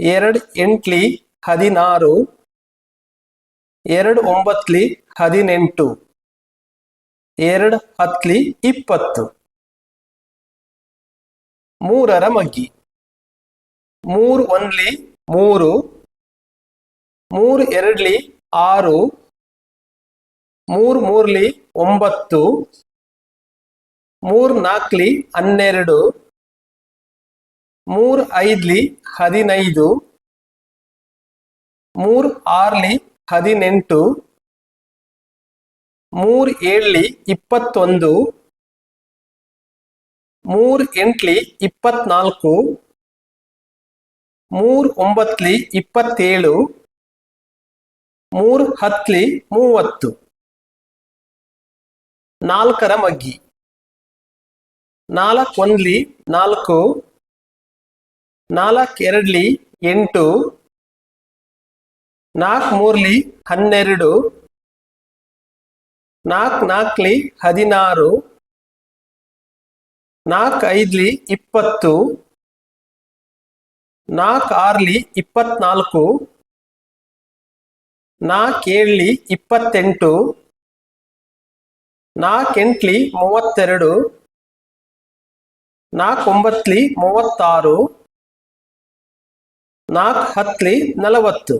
ಎರಡು ಎಂಟ್ಲಿ ಹದಿನಾರು, ಎರಡು ಒಂಬತ್ಲಿ ಹದಿನೆಂಟು, ಎರಡು ಹತ್ಲಿ ಇಪ್ಪತ್ತು. ಮೂರರ ಮಗ್ಗಿ. ಮೂರು ಒಂದ್ಲಿ ಮೂರು ಮೂರು ಎರಡ್ಲಿ ಆರು, ಮೂರು ಮೂರ್ಲಿ ಒಂಬತ್ತು, ಮೂರು ನಾಲ್ಕಲಿ ಹನ್ನೆರಡು. ಮೂರು ಐದ್ಲಿ ಹದಿನೈದು, ಮೂರ್ ಆರ್ಲಿ ಹದಿನೆಂಟು, ಮೂರ್ ಏಳ್ಲಿ ಇಪ್ಪತ್ತೊಂದು, ಮೂರ್ ಎಂಟ್ಲಿ ಇಪ್ಪತ್ನಾಲ್ಕು, ಮೂರ್ ಒಂಬತ್ಲಿ ಇಪ್ಪತ್ತೇಳು, ಮೂರ್ ಹತ್ಲಿ ಮೂವತ್ತು. ನಾಲ್ಕರ ಮಗ್ಗಿ. ನಾಲ್ಕು ಒಂದ್ಲಿ ನಾಲ್ಕು ನಾಲ್ಕು, ಎರಡ್ಲಿ, ಎಂಟು, ನಾಲ್ಕು, ಮೂರ್ಲಿ, ಹನ್ನೆರಡು, ನಾಲ್ಕು ನಾಲ್ಕಲಿ ಹದಿನಾರು ನಾಲ್ಕು, ಐದ್ಲಿ, ಇಪ್ಪತ್ತು, ನಾಲ್ಕು ಆರ್ಲಿ ಇಪ್ಪತ್ನಾಲ್ಕು ನಾಲ್ಕು ಏಳ್ಲಿ ಇಪ್ಪತ್ತೆಂಟು ನಾಲ್ಕು, ಎಂಟ್ಲಿ, ಮೂವತ್ತೆರಡು, ನಾಲ್ಕು, ಒಂಬತ್ಲಿ, ಮೂವತ್ತಾರು ನಾಲ್ಕು ಹತ್ಲಿ ನಲವತ್ತು.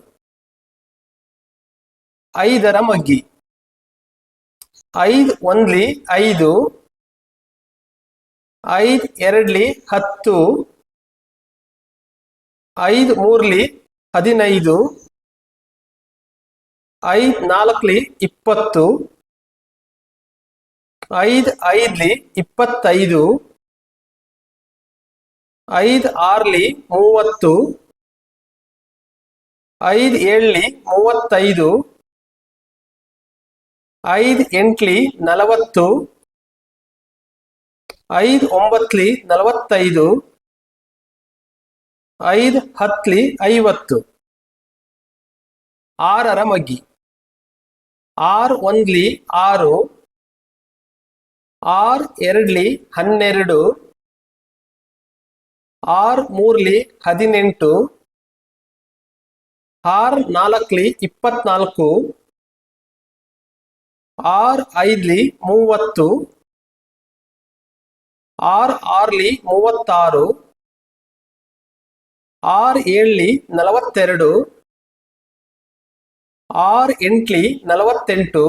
ಐದರ ಮಗ್ಗಿ. ಐದು ಒಂದ್ಲಿ ಐದು. ಐದು ಎರಡ್ಲಿ ಹತ್ತು. ಐದು ಮೂರ್ಲಿ ಹದಿನೈದು. ಐದು ನಾಲ್ಕಲಿ ಇಪ್ಪತ್ತು. ಐದು ಐದ್ಲಿ ಇಪ್ಪತ್ತೈದು. ಐದು ಆರ್ಲಿ ಮೂವತ್ತು. ಐದು ಏಳ್ಲಿ ಮೂವತ್ತೈದು, ಐದು ಎಂಟ್ಲಿ ನಲವತ್ತು, ಐದು ಒಂಬತ್ಲಿ ನಲವತ್ತೈದು, ಐದು ಹತ್ಲಿ ಐವತ್ತು. ಆರರ ಮಗ್ಗಿ. ಆರು ಒಂದ್ಲಿ ಆರು, ಆರ್ ಎರಡ್ಲಿ ಹನ್ನೆರಡು, ಆರು ಮೂರ್ಲಿ ಹದಿನೆಂಟು ಆರು ನಾಲ್ಕಲಿ ಇಪ್ಪತ್ನಾಲ್ಕು ಆರ್ ಐದ್ಲಿ ಮೂವತ್ತು ಆರ್ ಆರ್ಲಿ ಮೂವತ್ತಾರು ಆರ್ ಏಳ್ಲಿ ನಲವತ್ತೆರಡು ಆರ್ ಎಂಟ್ಲಿ ನಲವತ್ತೆಂಟು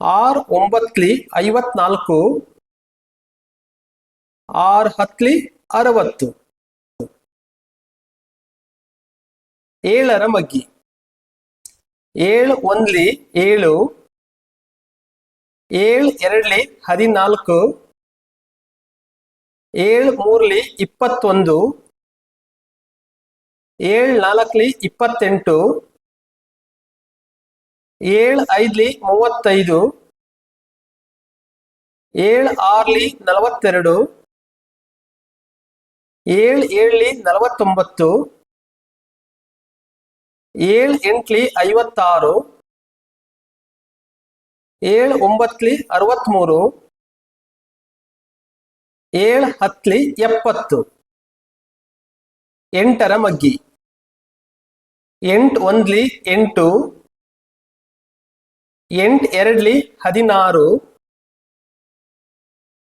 ಆರ್ ಒಂಬತ್ಲಿ ಐವತ್ನಾಲ್ಕು ಆರ್ ಹತ್ತಲಿ ಅರವತ್ತು. ಏಳರ ಮಗ್ಗಿ. ಏಳು ಒಂದ್ಲಿ ಏಳು ಏಳು ಎರಡ್ಲಿ ಹದಿನಾಲ್ಕು, ಏಳು ಮೂರ್ಲಿ ಇಪ್ಪತ್ತೊಂದು, ಏಳು ನಾಲ್ಕಲಿ ಇಪ್ಪತ್ತೆಂಟು, ಏಳು ಐದ್ಲಿ ಮೂವತ್ತೈದು, ಏಳು ಆರ್ಲಿ ನಲವತ್ತೆರಡು, ಏಳು ಏಳ್ಲಿ ನಲವತ್ತೊಂಬತ್ತು ಏಳು ಎಂಟ್ಲಿ ಐವತ್ತಾರು, ಏಳು ಒಂಬತ್ಲಿ ಅರವತ್ಮೂರು, ಏಳು ಹತ್ಲಿ ಎಪ್ಪತ್ತು. ಎಂಟರ ಮಗ್ಗಿ. ಎಂಟು ಒಂದ್ಲಿ ಎಂಟು ಎಂಟು ಎರಡ್ಲಿ ಹದಿನಾರು,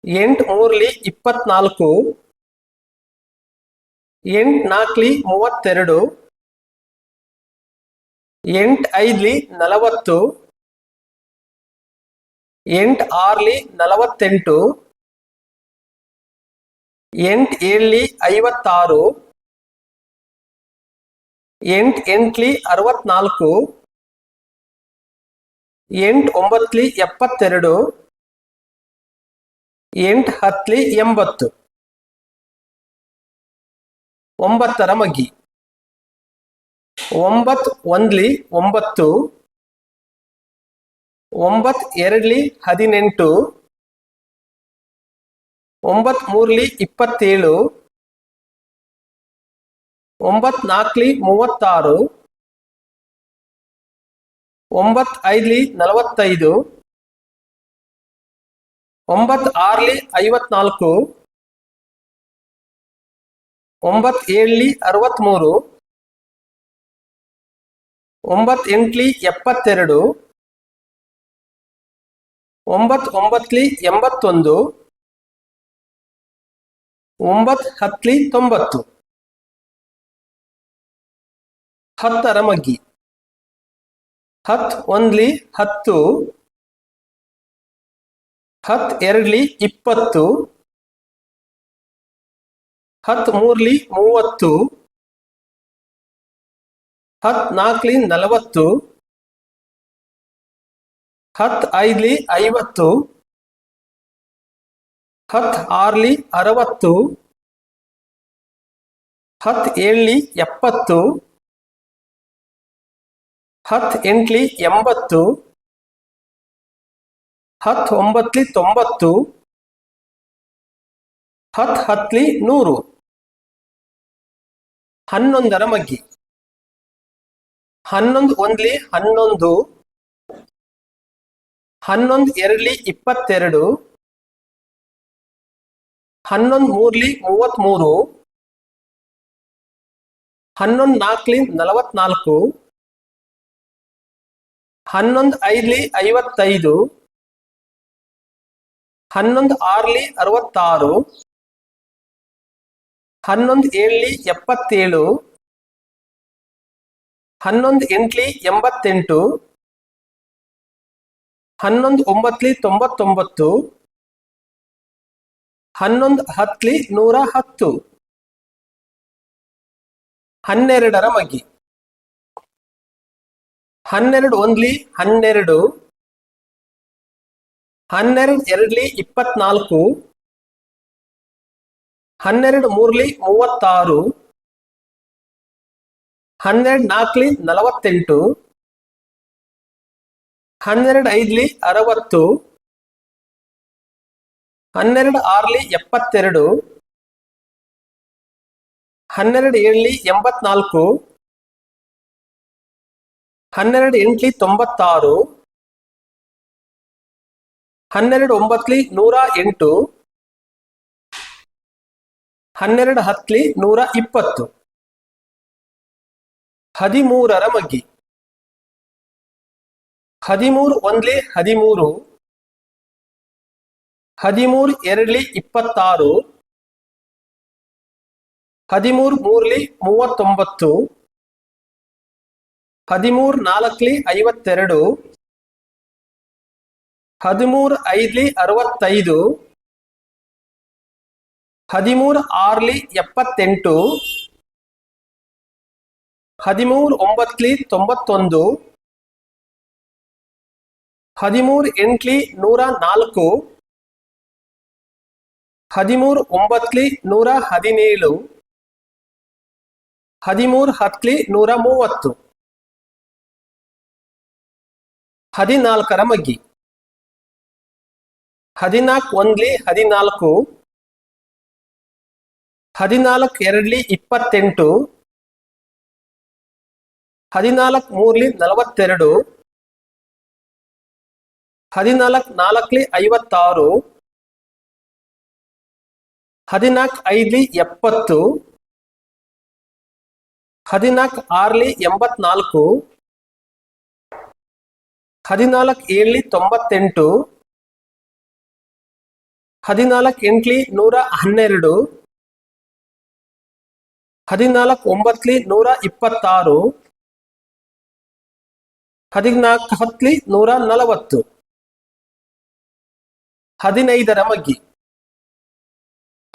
ಎಂಟು ಮೂರ್ಲಿ ಇಪ್ಪತ್ನಾಲ್ಕು, ಎಂಟು ನಾಲ್ಕಲಿ ಮೂವತ್ತೆರಡು. ಎಂಟು ಐದ್ಲಿ ನಲವತ್ತು, ಎಂಟ್ ಆರ್ಲಿ ನಲವತ್ತೆಂಟು, ಎಂಟ್ ಏಳ್ಲಿ ಐವತ್ತಾರು, ಎಂಟ್ ಎಂಟ್ಲಿ ಅರವತ್ನಾಲ್ಕು, ಎಂಟ್ ಒಂಬತ್ಲಿ ಎಪ್ಪತ್ತೆರಡು, ಎಂಟ್ ಹತ್ಲಿ ಎಂಬತ್ತು. ಒಂಬತ್ತರ ಮಗ್ಗಿ. ಒಂಬತ್ತು ಒಂದ್ಲಿ ಒಂಬತ್ತು, ಒಂಬತ್ ಎರಡ್ಲಿ ಹದಿನೆಂಟು, ಒಂಬತ್ ಮೂರ್ಲಿ ಇಪ್ಪತ್ತೇಳು, ಒಂಬತ್ ನಾಲ್ಕಲಿ ಮೂವತ್ತಾರು, ಒಂಬತ್ ಐದ್ಲಿ ನಲವತ್ತೈದು, ಒಂಬತ್ ಆರ್ಲಿ ಐವತ್ನಾಲ್ಕು, ಒಂಬತ್ ಏಳ್ಲಿ ಅರವತ್ಮೂರು ಒಂಬತ್ ಎಂಟ್ಲಿ ಎಪ್ಪತ್ತೆರಡು ಒಂಬತ್ ಒಂಬತ್ಲಿ ಎಂಬತ್ತೊಂದು ಒಂಬತ್ ಹತ್ಲಿ ತೊಂಬತ್ತು. ಹತ್ತರ ಮಗ್ಗಿ. ಹತ್ ಒಂದ್ಲಿ ಹತ್ತು ಹತ್ ಎರಡ್ಲಿ ಇಪ್ಪತ್ತು ಹತ್ ಮೂರ್ಲಿ ಮೂವತ್ತು. ಹತ್ ನಾಲ್ಕಲಿ ನಲವತ್ತು ಹತ್ ಐದ್ಲಿ ಐವತ್ತು ಹತ್ ಆರ್ಲಿ ಅರವತ್ತು ಹತ್ ಏಳ್ಲಿ ಎಪ್ಪತ್ತು ಹತ್ ಎಂಟ್ಲಿ ಎಂಬತ್ತು ಹತ್ ಒಂಬತ್ಲಿ ತೊಂಬತ್ತು ಹತ್ ಹತ್ಲಿ ನೂರು ಹನ್ನೊಂದರ ಮಗ್ಗಿ. ಹನ್ನೊಂದು ಒಂದ್ಲಿ ಹನ್ನೊಂದು. ಹನ್ನೊಂದು ಎರಡ್ಲಿ ಇಪ್ಪತ್ತೆರಡು. ಹನ್ನೊಂದು ಮೂರ್ಲಿ ಮೂವತ್ಮೂರು. ಹನ್ನೊಂದು ನಾಲ್ಕಲಿ ನಲವತ್ನಾಲ್ಕು. ಹನ್ನೊಂದು ಐದ್ಲಿ ಐವತ್ತೈದು. ಹನ್ನೊಂದು ಆರ್ಲಿ ಅರವತ್ತಾರು. ಹನ್ನೊಂದು ಏಳ್ಲಿ ಎಪ್ಪತ್ತೇಳು. ಹನ್ನೊಂದು ಎಂಟ್ಲಿ ಎಂಬತ್ತೆಂಟು, ಹನ್ನೊಂದು ಒಂಬತ್ಲಿ ತೊಂಬತ್ತೊಂಬತ್ತು, ಹನ್ನೊಂದು ಹತ್ಲಿ ನೂರ ಹತ್ತು. ಹನ್ನೆರಡರ ಮಗ್ಗಿ. ಹನ್ನೆರಡು ಒಂದ್ಲಿ ಹನ್ನೆರಡು ಹನ್ನೆರಡು ಎರಡ್ಲಿ ಇಪ್ಪತ್ನಾಲ್ಕು, ಹನ್ನೆರಡು ಮೂರ್ಲಿ ಮೂವತ್ತಾರು. ಹನ್ನೆರಡು ನಾಲ್ಕಲಿ ನಲವತ್ತೆಂಟು. ಹನ್ನೆರಡು ಐದಲಿ ಅರವತ್ತು. ಹನ್ನೆರಡು ಆರ್ಲಿ ಎಪ್ಪತ್ತೆರಡು. ಹನ್ನೆರಡು ಏಳ್ಲಿ ಎಂಬತ್ನಾಲ್ಕು. ಹನ್ನೆರಡು ಎಂಟ್ಲಿ ತೊಂಬತ್ತಾರು. ಹನ್ನೆರಡು ಒಂಬತ್ಲಿ ನೂರ ಎಂಟು. ಹನ್ನೆರಡು ಹತ್ತಲಿ ನೂರ ಇಪ್ಪತ್ತು. ಹದಿಮೂರರ ಮಗ್ಗಿ. ಹದಿಮೂರು ಒಂದ್ಲಿ ಹದಿಮೂರು. ಹದಿಮೂರು ಎರಡ್ಲಿ ಇಪ್ಪತ್ತಾರು. ಹದಿಮೂರು ಮೂರ್ಲಿ ಮೂವತ್ತೊಂಬತ್ತು. ಹದಿಮೂರು ನಾಲ್ಕಲಿ ಐವತ್ತೆರಡು. ಹದಿಮೂರು ಐದ್ಲಿ ಅರವತ್ತೈದು. ಹದಿಮೂರು ಆರ್ಲಿ ಎಪ್ಪತ್ತೆಂಟು. ಹದಿಮೂರು ಒಂಬತ್ಲಿ ತೊಂಬತ್ತೊಂದು. ಹದಿಮೂರು ಎಂಟ್ಲಿ ನೂರ ನಾಲ್ಕು. ಹದಿಮೂರು ಒಂಬತ್ಲಿ ನೂರ ಹದಿನೇಳು. ಹದಿಮೂರು ಹತ್ಲಿ ನೂರ ಮೂವತ್ತು. ಹದಿನಾಲ್ಕರ ಮಗ್ಗಿ. ಹದಿನಾಲ್ಕು ಒಂದ್ಲಿ ಹದಿನಾಲ್ಕು. ಹದಿನಾಲ್ಕು ಎರಡ್ಲಿ ಇಪ್ಪತ್ತೆಂಟು. ಹದಿನಾಲ್ಕು ಮೂರ್ಲಿ ನಲವತ್ತೆರಡು. ಹದಿನಾಲ್ಕು ನಾಲ್ಕಲಿ ಐವತ್ತಾರು. ಹದಿನಾಲ್ಕು ಐದ್ಲಿ ಎಪ್ಪತ್ತು. ಹದಿನಾಲ್ಕು ಆರ್ಲಿ ಎಂಬತ್ನಾಲ್ಕು. ಹದಿನಾಲ್ಕು ಏಳ್ಲಿ ತೊಂಬತ್ತೆಂಟು. ಹದಿನಾಲ್ಕು ಎಂಟ್ಲಿ ನೂರ ಹನ್ನೆರಡು. ಹದಿನಾಲ್ಕು ಒಂಬತ್ಲಿ ನೂರ ಇಪ್ಪತ್ತಾರು. ಹದಿನಾಲ್ಕು ಹತ್ಲಿ ನೂರ ನಲವತ್ತು. ಹದಿನೈದರ ಮಗ್ಗಿ.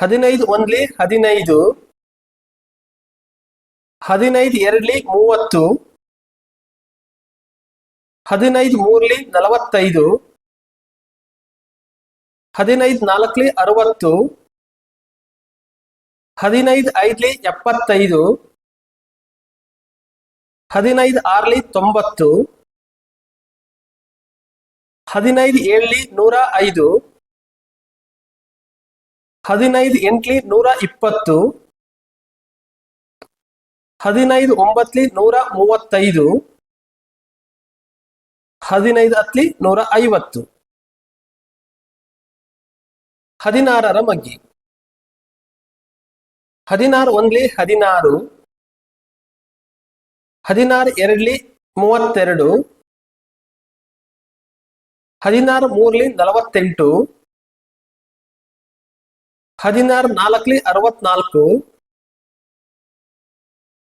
ಹದಿನೈದು ಒಂದ್ಲಿ ಹದಿನೈದು. ಹದಿನೈದು ಎರಡ್ಲಿ ಮೂವತ್ತು. ಹದಿನೈದು ಮೂರ್ಲಿ ನಲವತ್ತೈದು. ಹದಿನೈದು ನಾಲ್ಕಲಿ ಅರವತ್ತು. ಹದಿನೈದು ಐದ್ಲಿ ಎಪ್ಪತ್ತೈದು. ಹದಿನೈದು ಆರ್ಲಿ ತೊಂಬತ್ತು. ಹದಿನೈದು ಏಳ್ಲಿ ನೂರ ಐದು. ಹದಿನೈದು ಎಂಟ್ಲಿ ನೂರ ಇಪ್ಪತ್ತು. ಹದಿನೈದು ಒಂಬತ್ಲಿ ನೂರ ಮೂವತ್ತೈದು. ಹದಿನೈದು ಹತ್ಲಿ ನೂರ ಐವತ್ತು. ಹದಿನಾರರ ಮಗ್ಗಿ. ಹದಿನಾರು ಒಂದ್ಲಿ ಹದಿನಾರು. ಹದಿನಾರು ಎರಡ್ಲಿ ಮೂವತ್ತೆರಡು. ಹದಿನಾರು ಮೂರ್ಲಿ ನಲವತ್ತೆಂಟು. ಹದಿನಾರು ನಾಲ್ಕಲಿ ಅರವತ್ನಾಲ್ಕು.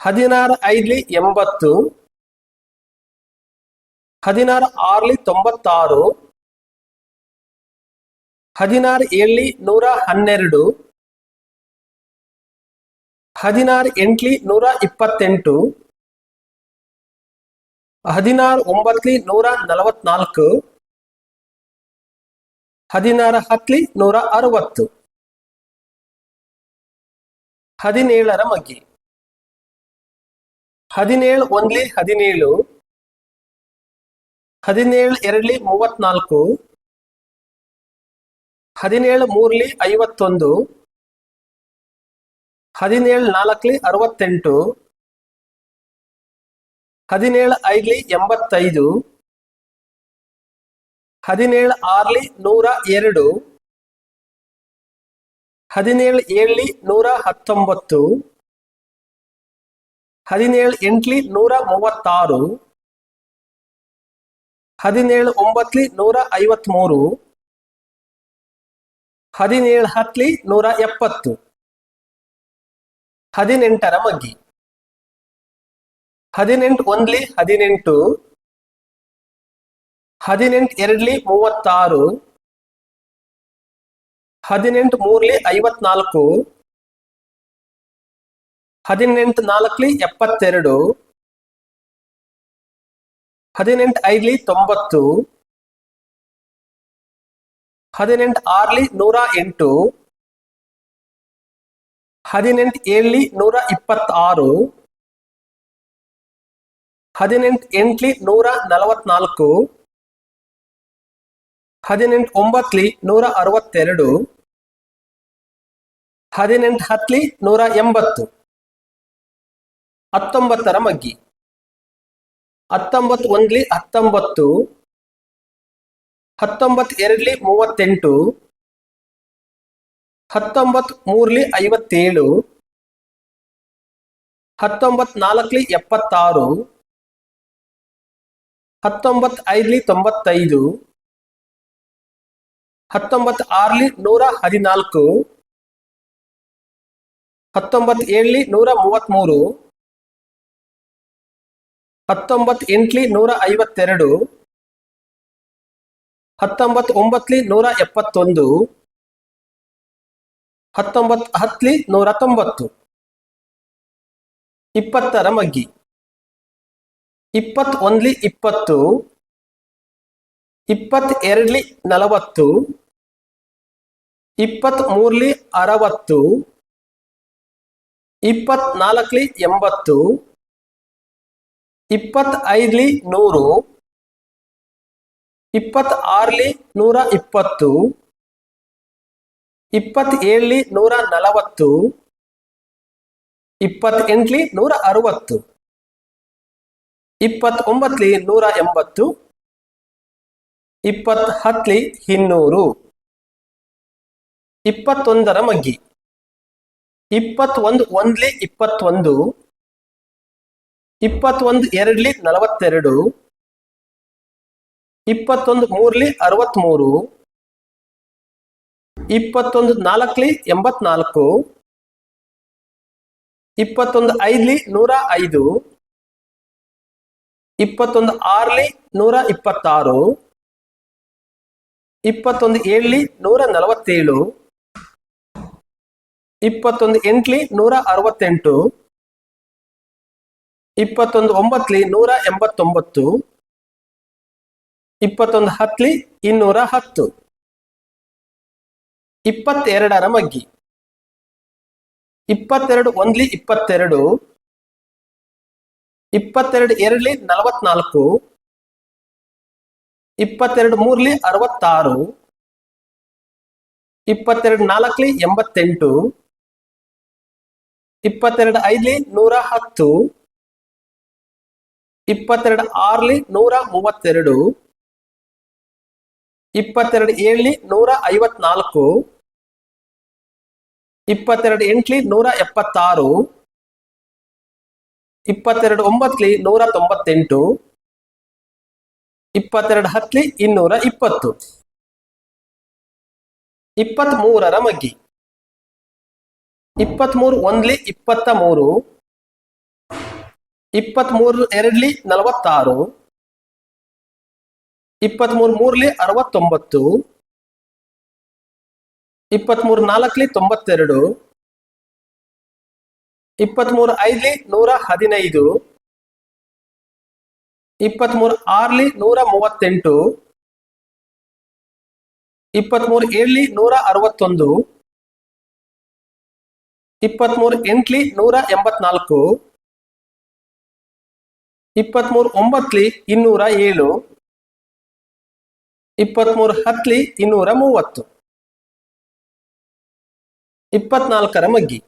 ಹದಿನಾರು ಐದ್ಲಿ ಎಂಬತ್ತು. ಹದಿನಾರು ಆರ್ಲಿ ತೊಂಬತ್ತಾರು. ಹದಿನಾರು ಏಳ್ಲಿ ನೂರ ಹನ್ನೆರಡು. ಹದಿನಾರು ಎಂಟ್ಲಿ ನೂರ ಇಪ್ಪತ್ತೆಂಟು. ಹದಿನಾರು ಒಂಬತ್ಲಿ ನೂರ ನಲವತ್ನಾಲ್ಕು. ಹದಿನಾರು ಹತ್ಲಿ ನೂರ ಅರವತ್ತು. ಹದಿನೇಳರ ಮಗ್ಗಿ. ಹದಿನೇಳು ಒಂದ್ಲಿ ಹದಿನೇಳು. ಹದಿನೇಳು ಎರಡ್ಲಿ ಮೂವತ್ನಾಲ್ಕು. ಹದಿನೇಳು ಮೂರ್ಲಿ ಐವತ್ತೊಂದು. ಹದಿನೇಳು ನಾಲ್ಕಲಿ ಅರವತ್ತೆಂಟು. ಹದಿನೇಳು ಐದ್ಲಿ ಎಂಬತ್ತೈದು. ಹದಿನೇಳು ಆರ್ಲಿ ನೂರ ಎರಡು. ಹದಿನೇಳು ಏಳ್ಲಿ ನೂರ ಹತ್ತೊಂಬತ್ತು. ಹದಿನೇಳು ಎಂಟ್ಲಿ ನೂರ ಮೂವತ್ತಾರು. ಹದಿನೇಳು ಒಂಬತ್ಲಿ ನೂರ ಐವತ್ಮೂರು. ಹದಿನೇಳು ಹತ್ಲಿ ನೂರ ಎಪ್ಪತ್ತು. ಹದಿನೆಂಟರ ಮಗ್ಗಿ. ಹದಿನೆಂಟು ಒಂದ್ಲಿ ಹದಿನೆಂಟು. ಹದಿನೆಂಟು ಎರಡ್ಲಿ ಮೂವತ್ತಾರು. ಹದಿನೆಂಟು ಮೂರ್ಲಿ ಐವತ್ನಾಲ್ಕು. ಹದಿನೆಂಟು ನಾಲ್ಕಲಿ ಎಪ್ಪತ್ತೆರಡು. ಹದಿನೆಂಟು ಐದ್ಲಿ ತೊಂಬತ್ತು. ಹದಿನೆಂಟು ಆರ್ಲಿ ನೂರ ಎಂಟು. ಹದಿನೆಂಟು ಏಳ್ಲಿ ನೂರ ಇಪ್ಪತ್ತಾರು. ಹದಿನೆಂಟು ಎಂಟ್ಲಿ ನೂರ ನಲವತ್ನಾಲ್ಕು. ಹದಿನೆಂಟು ಒಂಬತ್ಲಿ ನೂರ ಅರವತ್ತೆರಡು ಹದಿನೆಂಟು ಹತ್ಲಿ ನೂರ ಎಂಬತ್ತು ಹತ್ತೊಂಬತ್ತರ ಮಗ್ಗಿ. ಹತ್ತೊಂಬತ್ತು ಒಂದ್ಲಿ ಹತ್ತೊಂಬತ್ತು. ಹತ್ತೊಂಬತ್ತು ಎರಡ್ಲಿ ಮೂವತ್ತೆಂಟು. ಹತ್ತೊಂಬತ್ತು ಮೂರ್ಲಿ ಐವತ್ತೇಳು. ಹತ್ತೊಂಬತ್ತು ನಾಲ್ಕಲಿ ಎಪ್ಪತ್ತಾರು. ಹತ್ತೊಂಬತ್ತು ಐದ್ಲಿ ತೊಂಬತ್ತೈದು. ಹತ್ತೊಂಬತ್ತು ಆರ್ಲಿ ನೂರ ಹದಿನಾಲ್ಕು. ಹತ್ತೊಂಬತ್ತು ಏಳ್ಲಿ ನೂರ ಮೂವತ್ಮೂರು ಹತ್ತೊಂಬತ್ತು ಎಂಟ್ಲಿ ನೂರ ಐವತ್ತೆರಡು. ಹತ್ತೊಂಬತ್ತು ಒಂಬತ್ಲಿ ನೂರ ಎಪ್ಪತ್ತೊಂದು. ಹತ್ತೊಂಬತ್ ಹತ್ಲಿ ನೂರ ತೊಂಬತ್ತು. ಇಪ್ಪತ್ತರ ಮಗ್ಗಿ. ಇಪ್ಪತ್ತೊಂದ್ಲಿ ಇಪ್ಪತ್ತು. ಇಪ್ಪತ್ತೆರಡ್ಲಿ ನಲವತ್ತು. ಇಪ್ಪತ್ ಮೂರ್ಲಿ ಅರವತ್ತು, ಇಪ್ಪತ್ನಾಲ್ಕಲಿ ಎಂಬತ್ತು, ಇಪ್ಪತ್ತೈದ್ಲಿ ನೂರು, ಇಪ್ಪತ್ತಾರ್ಲಿ ನೂರ ಇಪ್ಪತ್ತು, ಇಪ್ಪತ್ತೇಳಲಿ ನೂರ ನಲವತ್ತು, ಇಪ್ಪತ್ತೆಂಟ್ಲಿ ನೂರ ಅರವತ್ತು, ಇಪ್ಪತ್ತೊಂಬತ್ತಲಿ ನೂರ ಎಂಬತ್ತು ಇಪ್ಪತ್ತು ಹತ್ತಲಿ ಇನ್ನೂರು. ಇಪ್ಪತ್ತೊಂದರ ಮಗ್ಗಿ. ಇಪ್ಪತ್ತೊಂದು ಒಂದ್ಲಿ ಇಪ್ಪತ್ತೊಂದು ಇಪ್ಪತ್ತೊಂದು ಎರಡ್ಲಿ ನಲವತ್ತೆರಡು, ಇಪ್ಪತ್ತೊಂದು ಮೂರ್ಲಿ ಅರವತ್ತ್ಮೂರು ಇಪ್ಪತ್ತೊಂದು ನಾಲ್ಕಲಿ ಎಂಬತ್ನಾಲ್ಕು, ಇಪ್ಪತ್ತೊಂದು ಐದ್ಲಿ ನೂರ ಐದು, ಇಪ್ಪತ್ತೊಂದು ಆರ್ಲಿ ನೂರ ಇಪ್ಪತ್ತಾರು, ಇಪ್ಪತ್ತೊಂದು ಏಳ್ಲಿ ನೂರ ನಲವತ್ತೇಳು ಇಪ್ಪತ್ತೊಂದು ಎಂಟ್ಲಿ ನೂರ ಅರವತ್ತೆಂಟು, ಇಪ್ಪತ್ತೊಂದು ಒಂಬತ್ಲಿ ನೂರ ಎಂಬತ್ತೊಂಬತ್ತು, ಇಪ್ಪತ್ತೊಂದು ಹತ್ಲಿ ಇನ್ನೂರ ಹತ್ತು. ಇಪ್ಪತ್ತೆರಡರ ಮಗ್ಗಿ. ಇಪ್ಪತ್ತೆರಡು ಒಂದ್ಲಿ ಇಪ್ಪತ್ತೆರಡು ಇಪ್ಪತ್ತೆರಡು ಎರಡ್ಲಿ ನಲವತ್ನಾಲ್ಕು, ಇಪ್ಪತ್ತೆರಡು ಮೂರ್ಲಿ ಅರವತ್ತಾರು, ಇಪ್ಪತ್ತೆರಡು ನಾಲ್ಕಲಿ ಎಂಬತ್ತೆಂಟು ಇಪ್ಪತ್ತೆರಡು ಐದ್ಲಿ ನೂರ ಹತ್ತು. ಇಪ್ಪತ್ತೆರಡು ಆರ್ಲಿ ನೂರ ಮೂವತ್ತೆರಡು. ಇಪ್ಪತ್ತೆರಡು ಏಳ್ಲಿ ನೂರ ಐವತ್ನಾಲ್ಕು. ಇಪ್ಪತ್ತೆರಡು ಎಂಟ್ಲಿ ನೂರ ಎಪ್ಪತ್ತಾರು. ಇಪ್ಪತ್ತೆರಡು ಒಂಬತ್ಲಿ ನೂರ ತೊಂಬತ್ತೆಂಟು. ಇಪ್ಪತ್ತೆರಡು ಹತ್ಲಿ ಇನ್ನೂರ ಇಪ್ಪತ್ತು. ಇಪ್ಪತ್ತ್ ಮೂರರ ಮಗ್ಗಿ. ಇಪ್ಪತ್ಮೂರು ಒಂದ್ಲಿ ಇಪ್ಪತ್ತ ಮೂರು ಇಪ್ಪತ್ಮೂರು ಎರಡ್ಲಿ ನಲವತ್ತಾರು, ಇಪ್ಪತ್ಮೂರು ಮೂರ್ಲಿ ಅರವತ್ತೊಂಬತ್ತು, ಇಪ್ಪತ್ಮೂರು ನಾಲ್ಕಲಿ ತೊಂಬತ್ತೆರಡು, ಇಪ್ಪತ್ಮೂರು ಐದ್ಲಿ ನೂರ ಹದಿನೈದು, ಇಪ್ಪತ್ಮೂರು ಆರ್ಲಿ ನೂರ ಮೂವತ್ತೆಂಟು, ಇಪ್ಪತ್ಮೂರು ಏಳ್ಲಿ ನೂರ ಅರವತ್ತೊಂದು ಇಪ್ಪತ್ಮೂರು ಎಂಟ್ಲಿ ನೂರ ಎಂಬತ್ನಾಲ್ಕು. ಇಪ್ಪತ್ಮೂರು ಒಂಬತ್ಲಿ ಇನ್ನೂರ ಏಳು. ಇಪ್ಪತ್ಮೂರು ಹತ್ಲಿ ಇನ್ನೂರ ಮೂವತ್ತು. ಇಪ್ಪತ್ನಾಲ್ಕರ ಮಗ್ಗಿ.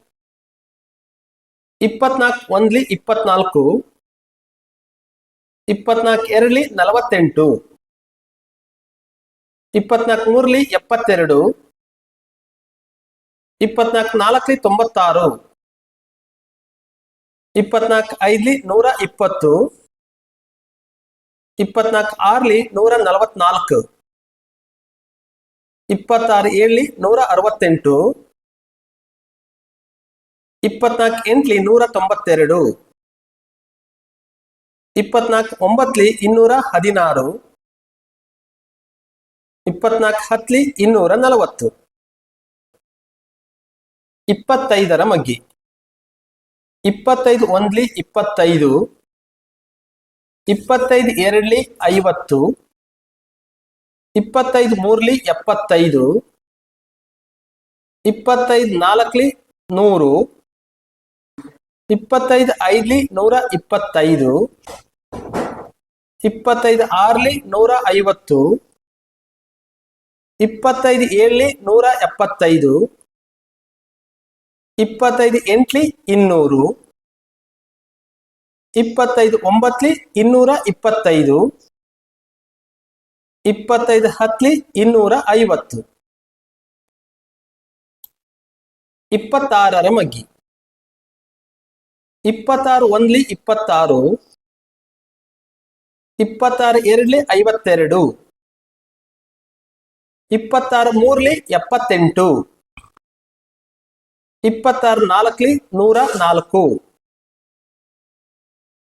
ಇಪ್ಪತ್ನಾಲ್ಕು ಒಂದ್ಲಿ ಇಪ್ಪತ್ನಾಲ್ಕು. ಇಪ್ಪತ್ನಾಲ್ಕು ಎರಡ್ಲಿ ನಲವತ್ತೆಂಟು. ಇಪ್ಪತ್ನಾಲ್ಕು ಮೂರ್ಲಿ ಎಪ್ಪತ್ತೆರಡು. ಇಪ್ಪತ್ನಾಲ್ಕು ನಾಲ್ಕಲಿ ತೊಂಬತ್ತಾರು. ಇಪ್ಪತ್ನಾಲ್ಕು ಐದ್ಲಿ ನೂರ ಇಪ್ಪತ್ತು. ಇಪ್ಪತ್ನಾಲ್ಕು ಆರ್ಲಿ ನೂರ ನಲವತ್ನಾಲ್ಕು. ಇಪ್ಪತ್ತಾರು ಏಳ್ಲಿ ನೂರ ಅರವತ್ತೆಂಟು. ಇಪ್ಪತ್ನಾಲ್ಕು ಎಂಟ್ಲಿ ನೂರ ತೊಂಬತ್ತೆರಡು. ಇಪ್ಪತ್ನಾಲ್ಕು ಒಂಬತ್ಲಿ ಇನ್ನೂರ ಹದಿನಾರು. ಇಪ್ಪತ್ನಾಲ್ಕು ಹತ್ಲಿ ಇನ್ನೂರ ನಲವತ್ತು. ಇಪ್ಪತ್ತೈದರ ಮಗ್ಗಿ. ಇಪ್ಪತ್ತೈದು ಒಂದ್ಲಿ ಇಪ್ಪತ್ತೈದು ಇಪ್ಪತ್ತೈದು ಎರಡ್ಲಿ ಐವತ್ತು, ಇಪ್ಪತ್ತೈದು ಮೂರ್ಲಿ ಎಪ್ಪತ್ತೈದು, ಇಪ್ಪತ್ತೈದು ನಾಲ್ಕಲಿ ನೂರು, ಇಪ್ಪತ್ತೈದು ಐದ್ಲಿ ನೂರ ಇಪ್ಪತ್ತೈದು ಇಪ್ಪತ್ತೈದು ಆರ್ಲಿ ನೂರ ಐವತ್ತು, ಇಪ್ಪತ್ತೈದು ಏಳ್ಲಿ ನೂರ ಎಪ್ಪತ್ತೈದು ಇಪ್ಪತ್ತೈದು ಎಂಟ್ಲಿ ಇನ್ನೂರು. ಇಪ್ಪತ್ತೈದು ಒಂಬತ್ಲಿ ಇನ್ನೂರ ಇಪ್ಪತ್ತೈದು. ಇಪ್ಪತ್ತೈದು ಹತ್ತಲಿ ಇನ್ನೂರ ಐವತ್ತು. ಇಪ್ಪತ್ತಾರರ ಮಗ್ಗಿ. ಇಪ್ಪತ್ತಾರು ಒಂದ್ಲಿ ಇಪ್ಪತ್ತಾರು. ಇಪ್ಪತ್ತಾರು ಎರಡ್ಲಿ ಐವತ್ತೆರಡು. ಇಪ್ಪತ್ತಾರು ಮೂರ್ಲಿ ಎಪ್ಪತ್ತೆಂಟು. ಇಪ್ಪತ್ತಾರು ನಾಲ್ಕಲಿ ನೂರ ನಾಲ್ಕು.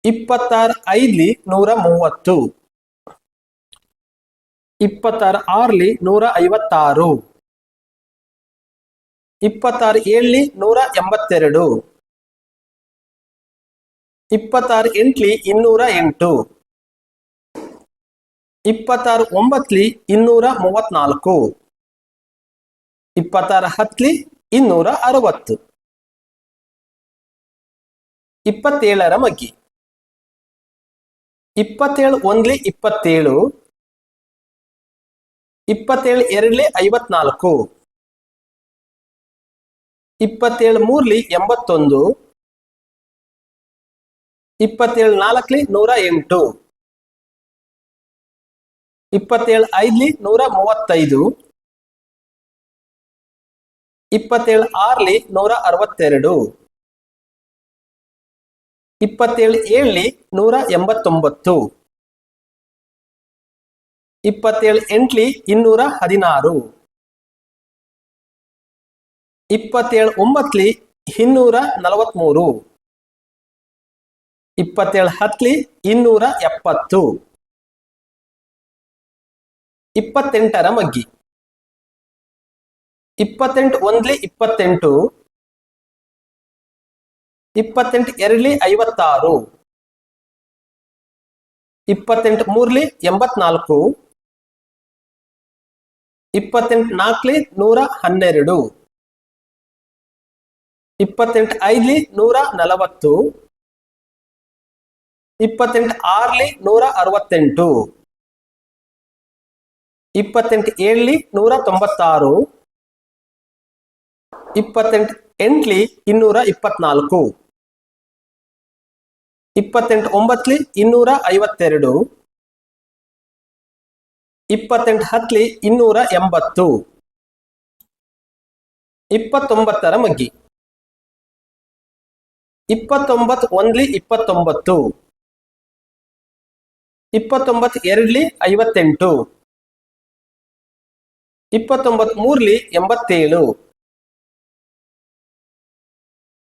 ಇಪ್ಪತ್ತಾರು ಐದ್ಲಿ ನೂರ ಮೂವತ್ತು. ಇಪ್ಪತ್ತಾರು ಆರ್ಲಿ ನೂರ ಐವತ್ತಾರು. ಇಪ್ಪತ್ತಾರು ಏಳ್ಲಿ ನೂರ ಎಂಬತ್ತೆರಡು. ಇಪ್ಪತ್ತಾರು ಎಂಟ್ಲಿ ಇನ್ನೂರ ಎಂಟು. ಇಪ್ಪತ್ತಾರು ಒಂಬತ್ಲಿ ಇನ್ನೂರ ಮೂವತ್ನಾಲ್ಕು. ಇಪ್ಪತ್ತಾರು ಹತ್ಲಿ ಇನ್ನೂರ ಅರವತ್ತು ಇಪ್ಪತ್ತೇಳರ ಮಗ್ಗಿ. ಇಪ್ಪತ್ತೇಳು ಒಂದ್ಲಿ ಇಪ್ಪತ್ತೇಳು. ಇಪ್ಪತ್ತೇಳು ಎರಡ್ಲಿ ಐವತ್ನಾಲ್ಕು. ಇಪ್ಪತ್ತೇಳು ಮೂರ್ಲಿ ಎಂಬತ್ತೊಂದು. ಇಪ್ಪತ್ತೇಳು ನಾಲ್ಕಲಿ ನೂರ ಎಂಟು. ಇಪ್ಪತ್ತೇಳು ಐದ್ಲಿ ನೂರ ಮೂವತ್ತೈದು. ಇಪ್ಪತ್ತೇಳು ಆರ್ಲಿ ನೂರ ಅರವತ್ತೆರಡು. ಇಪ್ಪತ್ತೇಳು ಏಳ್ಲಿ ನೂರ ಎಂಬತ್ತೊಂಬತ್ತು. ಇಪ್ಪತ್ತೇಳು ಎಂಟ್ಲಿ ಇನ್ನೂರ ಹದಿನಾರು. ಇಪ್ಪತ್ತೇಳು ಒಂಬತ್ಲಿ ಇನ್ನೂರ ನಲವತ್ಮೂರು. ಇಪ್ಪತ್ತೇಳು ಹತ್ಲಿ ಇನ್ನೂರ ಎಪ್ಪತ್ತು. ಇಪ್ಪತ್ತೆಂಟರ ಮಗ್ಗಿ. ಇಪ್ಪತ್ತೆಂಟು ಒಂದ್ಲಿ ಇಪ್ಪತ್ತೆಂಟು ಇಪ್ಪತ್ತೆಂಟು ಎರಡ್ಲಿ ಐವತ್ತಾರು, ಇಪ್ಪತ್ತೆಂಟು ಮೂರ್ಲಿ ಎಂಬತ್ನಾಲ್ಕು, ಇಪ್ಪತ್ತೆಂಟು ನಾಲ್ಕಲಿ ನೂರ ಹನ್ನೆರಡು, ಇಪ್ಪತ್ತೆಂಟು ಐದ್ಲಿ ನೂರ ನಲವತ್ತು, ಇಪ್ಪತ್ತೆಂಟು ಆರ್ಲಿ ನೂರ ಅರವತ್ತೆಂಟು, ಇಪ್ಪತ್ತೆಂಟು ಏಳ್ಲಿ ನೂರ ತೊಂಬತ್ತಾರು ಇಪ್ಪತ್ತೆಂಟು ಎಂಟ್ಲಿ ಇನ್ನೂರ ಇಪ್ಪತ್ನಾಲ್ಕು. ಇಪ್ಪತ್ತೆಂಟು ಒಂಬತ್ಲಿ ಇನ್ನೂರ ಐವತ್ತೆರಡು. ಇಪ್ಪತ್ತೆಂಟು ಹತ್ಲಿ ಇನ್ನೂರ ಎಂಬತ್ತು. ಇಪ್ಪತ್ತೊಂಬತ್ತರ ಮಗ್ಗಿ. ಇಪ್ಪತ್ತೊಂಬತ್ತು ಒಂದ್ಲಿ ಇಪ್ಪತ್ತೊಂಬತ್ತು. ಇಪ್ಪತ್ತೊಂಬತ್ತು ಎರಡ್ಲಿ ಐವತ್ತೆಂಟು. ಇಪ್ಪತ್ತೊಂಬತ್ತು ಮೂರ್ಲಿ ಎಂಬತ್ತೇಳು.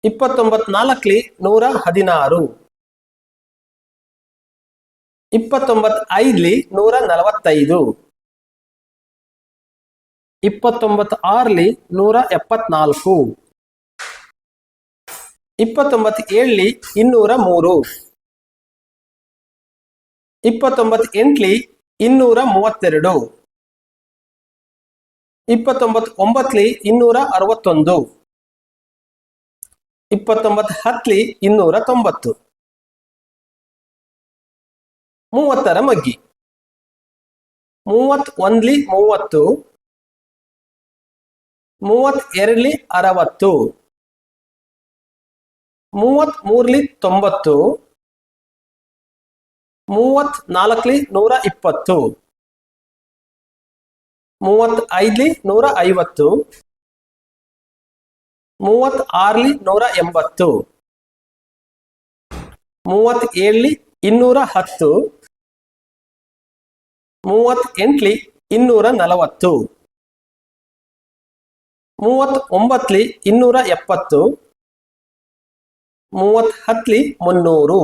ಇಪ್ಪತ್ತೊಂಬತ್ ನಾಲ್ಕಲಿ ನೂರ ಹದಿನಾರು. ಇಪ್ಪತ್ತೊಂಬತ್ ಐದ್ಲಿ ನೂರ ನಲವತ್ತೈದು. ಇಪ್ಪತ್ತೊಂಬತ್ತು ಆರ್ಲಿ ನೂರ ಎಪ್ಪತ್ನಾಲ್ಕು. ಇಪ್ಪತ್ತೊಂಬತ್ತು ಏಳ್ಲಿ ಇನ್ನೂರ ಮೂರು. ಇಪ್ಪತ್ತೊಂಬತ್ತು ಎಂಟ್ಲಿ ಇನ್ನೂರ ಮೂವತ್ತೆರಡು. ಇಪ್ಪತ್ತೊಂಬತ್ತು ಒಂಬತ್ಲಿ ಇನ್ನೂರ ಅರವತ್ತೊಂದು. ಇಪ್ಪತ್ತೊಂಬತ್ತು ಹತ್ಲಿ ಇನ್ನೂರ ತೊಂಬತ್ತು. ಮೂವತ್ತರ ಮಗ್ಗಿ. ಮೂವತ್ ಒಂದ್ಲಿ ಮೂವತ್ತು. ಮೂವತ್ ಎರಡ್ಲಿ ಅರವತ್ತು. ಮೂವತ್ ಮೂರ್ಲಿ ತೊಂಬತ್ತು. ಮೂವತ್ ನಾಲ್ಕಲಿ ನೂರ ಇಪ್ಪತ್ತು. ಮೂವತ್ ಐದ್ಲಿ ನೂರ ಐವತ್ತು. ಮೂವತ್ ಆರ್ಲಿ ನೂರ ಎಂಬತ್ತು ಮೂವತ್ ಏಳ್ಲಿ ಇನ್ನೂರ ಹತ್ತು ಮೂವತ್ ಎಂಟ್ಲಿ ಇನ್ನೂರ ನಲವತ್ತು ಮೂವತ್ ಒಂಬತ್ಲಿ ಇನ್ನೂರ ಎಪ್ಪತ್ತು ಮೂವತ್ ಹತ್ಲಿ ಮುನ್ನೂರು